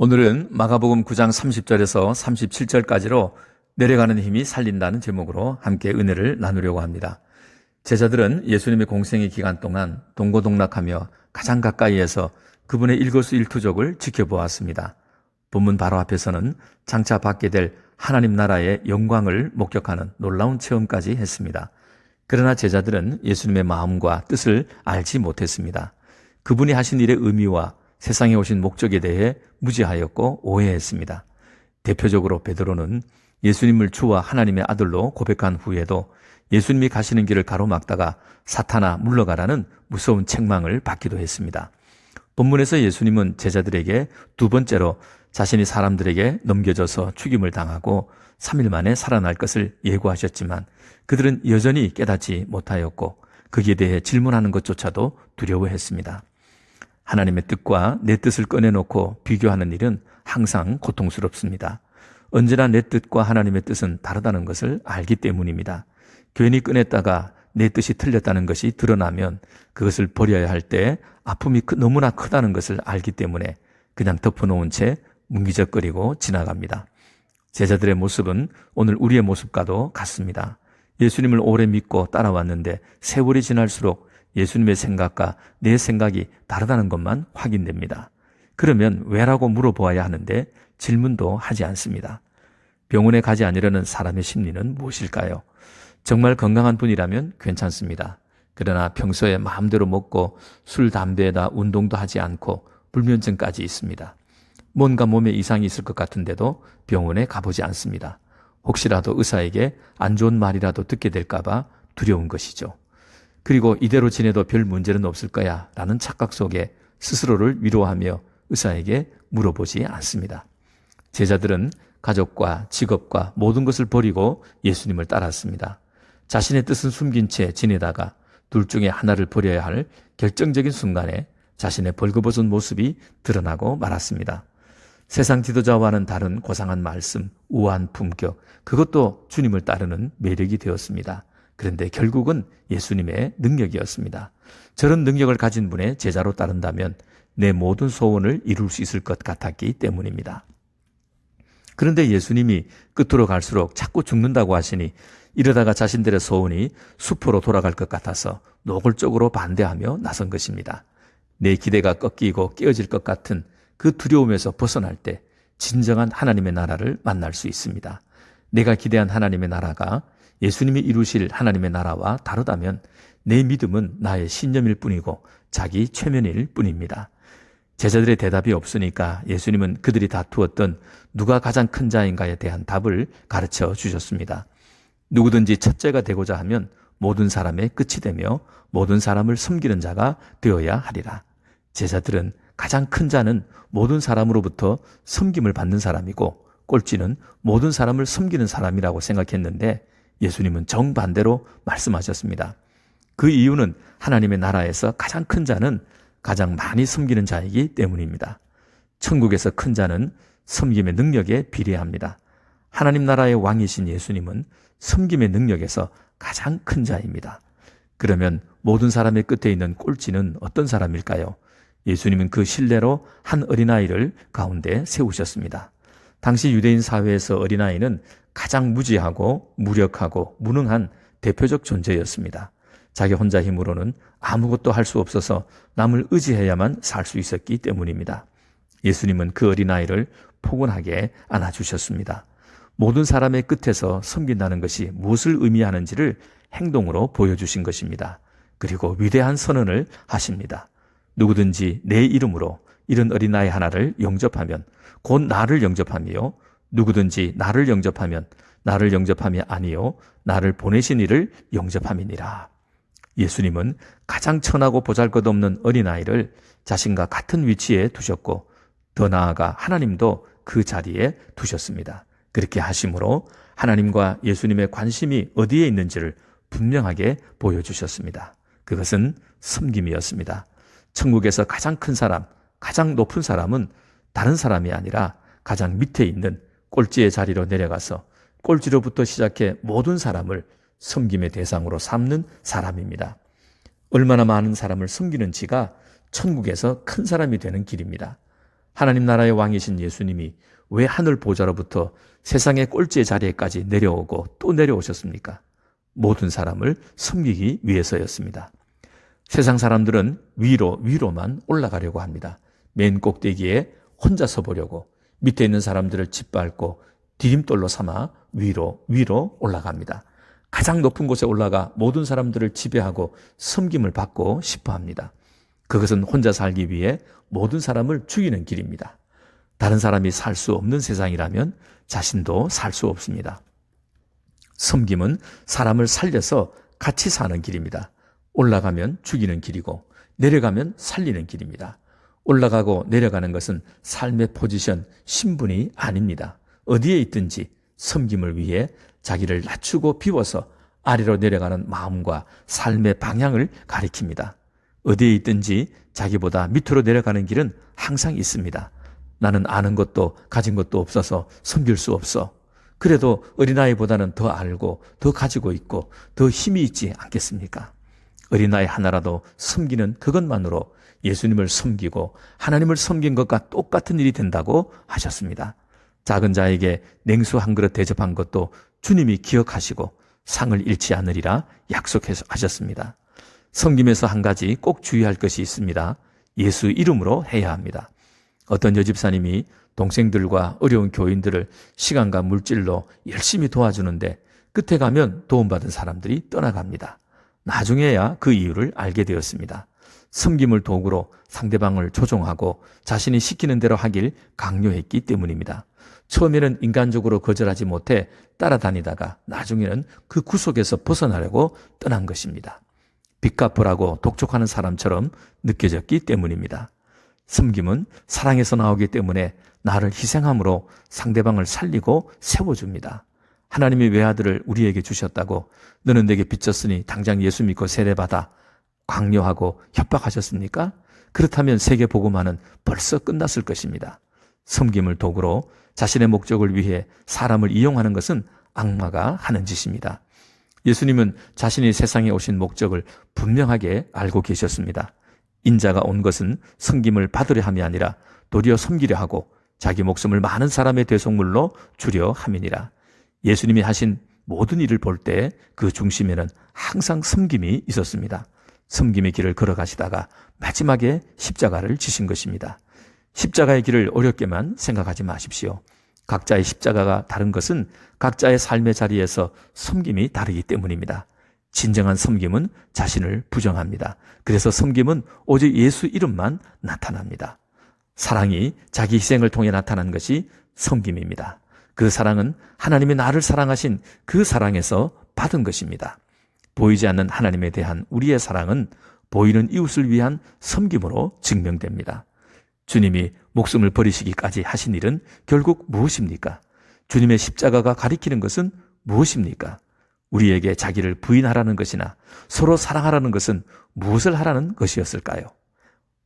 오늘은 마가복음 9장 30절에서 37절까지로 내려가는 힘이 살린다는 제목으로 함께 은혜를 나누려고 합니다. 제자들은 예수님의 공생의 기간 동안 동고동락하며 가장 가까이에서 그분의 일거수일투족을 지켜보았습니다. 본문 바로 앞에서는 장차 받게 될 하나님 나라의 영광을 목격하는 놀라운 체험까지 했습니다. 그러나 제자들은 예수님의 마음과 뜻을 알지 못했습니다. 그분이 하신 일의 의미와 세상에 오신 목적에 대해 무지하였고 오해했습니다. 대표적으로 베드로는 예수님을 주와 하나님의 아들로 고백한 후에도 예수님이 가시는 길을 가로막다가 사탄아 물러가라는 무서운 책망을 받기도 했습니다. 본문에서 예수님은 제자들에게 두 번째로 자신이 사람들에게 넘겨져서 죽임을 당하고 3일 만에 살아날 것을 예고하셨지만 그들은 여전히 깨닫지 못하였고 거기에 대해 질문하는 것조차도 두려워했습니다. 하나님의 뜻과 내 뜻을 꺼내놓고 비교하는 일은 항상 고통스럽습니다. 언제나 내 뜻과 하나님의 뜻은 다르다는 것을 알기 때문입니다. 괜히 꺼냈다가 내 뜻이 틀렸다는 것이 드러나면 그것을 버려야 할 때 아픔이 너무나 크다는 것을 알기 때문에 그냥 덮어놓은 채 뭉기적거리고 지나갑니다. 제자들의 모습은 오늘 우리의 모습과도 같습니다. 예수님을 오래 믿고 따라왔는데 세월이 지날수록 예수님의 생각과 내 생각이 다르다는 것만 확인됩니다. 그러면 왜라고 물어보아야 하는데 질문도 하지 않습니다. 병원에 가지 않으려는 사람의 심리는 무엇일까요? 정말 건강한 분이라면 괜찮습니다. 그러나 평소에 마음대로 먹고 술, 담배에다 운동도 하지 않고 불면증까지 있습니다. 뭔가 몸에 이상이 있을 것 같은데도 병원에 가보지 않습니다. 혹시라도 의사에게 안 좋은 말이라도 듣게 될까봐 두려운 것이죠. 그리고 이대로 지내도 별 문제는 없을 거야 라는 착각 속에 스스로를 위로하며 의사에게 물어보지 않습니다. 제자들은 가족과 직업과 모든 것을 버리고 예수님을 따랐습니다. 자신의 뜻은 숨긴 채 지내다가 둘 중에 하나를 버려야 할 결정적인 순간에 자신의 벌거벗은 모습이 드러나고 말았습니다. 세상 지도자와는 다른 고상한 말씀, 우아한 품격, 그것도 주님을 따르는 매력이 되었습니다. 그런데 결국은 예수님의 능력이었습니다. 저런 능력을 가진 분의 제자로 따른다면 내 모든 소원을 이룰 수 있을 것 같았기 때문입니다. 그런데 예수님이 끝으로 갈수록 자꾸 죽는다고 하시니 이러다가 자신들의 소원이 수포로 돌아갈 것 같아서 노골적으로 반대하며 나선 것입니다. 내 기대가 꺾이고 깨어질 것 같은 그 두려움에서 벗어날 때 진정한 하나님의 나라를 만날 수 있습니다. 내가 기대한 하나님의 나라가 예수님이 이루실 하나님의 나라와 다르다면 내 믿음은 나의 신념일 뿐이고 자기 최면일 뿐입니다. 제자들의 대답이 없으니까 예수님은 그들이 다투었던 누가 가장 큰 자인가에 대한 답을 가르쳐 주셨습니다. 누구든지 첫째가 되고자 하면 모든 사람의 끝이 되며 모든 사람을 섬기는 자가 되어야 하리라. 제자들은 가장 큰 자는 모든 사람으로부터 섬김을 받는 사람이고 꼴찌는 모든 사람을 섬기는 사람이라고 생각했는데 예수님은 정반대로 말씀하셨습니다. 그 이유는 하나님의 나라에서 가장 큰 자는 가장 많이 섬기는 자이기 때문입니다. 천국에서 큰 자는 섬김의 능력에 비례합니다. 하나님 나라의 왕이신 예수님은 섬김의 능력에서 가장 큰 자입니다. 그러면 모든 사람의 끝에 있는 꼴찌는 어떤 사람일까요? 예수님은 그 신뢰로 한 어린아이를 가운데 세우셨습니다. 당시 유대인 사회에서 어린아이는 가장 무지하고 무력하고 무능한 대표적 존재였습니다. 자기 혼자 힘으로는 아무것도 할 수 없어서 남을 의지해야만 살 수 있었기 때문입니다. 예수님은 그 어린아이를 포근하게 안아주셨습니다. 모든 사람의 끝에서 섬긴다는 것이 무엇을 의미하는지를 행동으로 보여주신 것입니다. 그리고 위대한 선언을 하십니다. 누구든지 내 이름으로 이런 어린아이 하나를 영접하면 곧 나를 영접하며 누구든지 나를 영접하면 나를 영접함이 아니요 나를 보내신 이를 영접함이니라. 예수님은 가장 천하고 보잘것없는 어린아이를 자신과 같은 위치에 두셨고 더 나아가 하나님도 그 자리에 두셨습니다. 그렇게 하심으로 하나님과 예수님의 관심이 어디에 있는지를 분명하게 보여주셨습니다. 그것은 섬김이었습니다. 천국에서 가장 큰 사람, 가장 높은 사람은 다른 사람이 아니라 가장 밑에 있는 꼴찌의 자리로 내려가서 꼴찌로부터 시작해 모든 사람을 섬김의 대상으로 삼는 사람입니다. 얼마나 많은 사람을 섬기는지가 천국에서 큰 사람이 되는 길입니다. 하나님 나라의 왕이신 예수님이 왜 하늘 보좌로부터 세상의 꼴찌의 자리에까지 내려오고 또 내려오셨습니까? 모든 사람을 섬기기 위해서였습니다. 세상 사람들은 위로 위로만 올라가려고 합니다. 맨 꼭대기에 혼자 서보려고 밑에 있는 사람들을 짓밟고 디딤돌로 삼아 위로 위로 올라갑니다. 가장 높은 곳에 올라가 모든 사람들을 지배하고 섬김을 받고 싶어 합니다. 그것은 혼자 살기 위해 모든 사람을 죽이는 길입니다. 다른 사람이 살 수 없는 세상이라면 자신도 살 수 없습니다. 섬김은 사람을 살려서 같이 사는 길입니다. 올라가면 죽이는 길이고 내려가면 살리는 길입니다. 올라가고 내려가는 것은 삶의 포지션, 신분이 아닙니다. 어디에 있든지 섬김을 위해 자기를 낮추고 비워서 아래로 내려가는 마음과 삶의 방향을 가리킵니다. 어디에 있든지 자기보다 밑으로 내려가는 길은 항상 있습니다. 나는 아는 것도 가진 것도 없어서 섬길 수 없어. 그래도 어린아이보다는 더 알고 더 가지고 있고 더 힘이 있지 않겠습니까? 어린아이 하나라도 섬기는 그것만으로 예수님을 섬기고 하나님을 섬긴 것과 똑같은 일이 된다고 하셨습니다. 작은 자에게 냉수 한 그릇 대접한 것도 주님이 기억하시고 상을 잃지 않으리라 약속하셨습니다. 섬김에서 한 가지 꼭 주의할 것이 있습니다. 예수 이름으로 해야 합니다. 어떤 여집사님이 동생들과 어려운 교인들을 시간과 물질로 열심히 도와주는데 끝에 가면 도움받은 사람들이 떠나갑니다. 나중에야 그 이유를 알게 되었습니다. 섬김을 도구로 상대방을 조종하고 자신이 시키는 대로 하길 강요했기 때문입니다. 처음에는 인간적으로 거절하지 못해 따라다니다가 나중에는 그 구속에서 벗어나려고 떠난 것입니다. 빚 갚으라고 독촉하는 사람처럼 느껴졌기 때문입니다. 섬김은 사랑에서 나오기 때문에 나를 희생함으로 상대방을 살리고 세워줍니다. 하나님이 외아들을 우리에게 주셨다고 너는 내게 빚졌으니 당장 예수 믿고 세례받아 강요하고 협박하셨습니까? 그렇다면 세계 복음화는 벌써 끝났을 것입니다. 섬김을 도구로 자신의 목적을 위해 사람을 이용하는 것은 악마가 하는 짓입니다. 예수님은 자신이 세상에 오신 목적을 분명하게 알고 계셨습니다. 인자가 온 것은 섬김을 받으려 함이 아니라 도리어 섬기려 하고 자기 목숨을 많은 사람의 대속물로 주려 함이니라. 예수님이 하신 모든 일을 볼 때 그 중심에는 항상 섬김이 있었습니다. 섬김의 길을 걸어가시다가 마지막에 십자가를 지신 것입니다. 십자가의 길을 어렵게만 생각하지 마십시오. 각자의 십자가가 다른 것은 각자의 삶의 자리에서 섬김이 다르기 때문입니다. 진정한 섬김은 자신을 부정합니다. 그래서 섬김은 오직 예수 이름만 나타납니다. 사랑이 자기 희생을 통해 나타난 것이 섬김입니다. 그 사랑은 하나님이 나를 사랑하신 그 사랑에서 받은 것입니다. 보이지 않는 하나님에 대한 우리의 사랑은 보이는 이웃을 위한 섬김으로 증명됩니다. 주님이 목숨을 버리시기까지 하신 일은 결국 무엇입니까? 주님의 십자가가 가리키는 것은 무엇입니까? 우리에게 자기를 부인하라는 것이나 서로 사랑하라는 것은 무엇을 하라는 것이었을까요?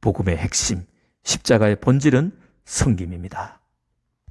복음의 핵심, 십자가의 본질은 성김입니다.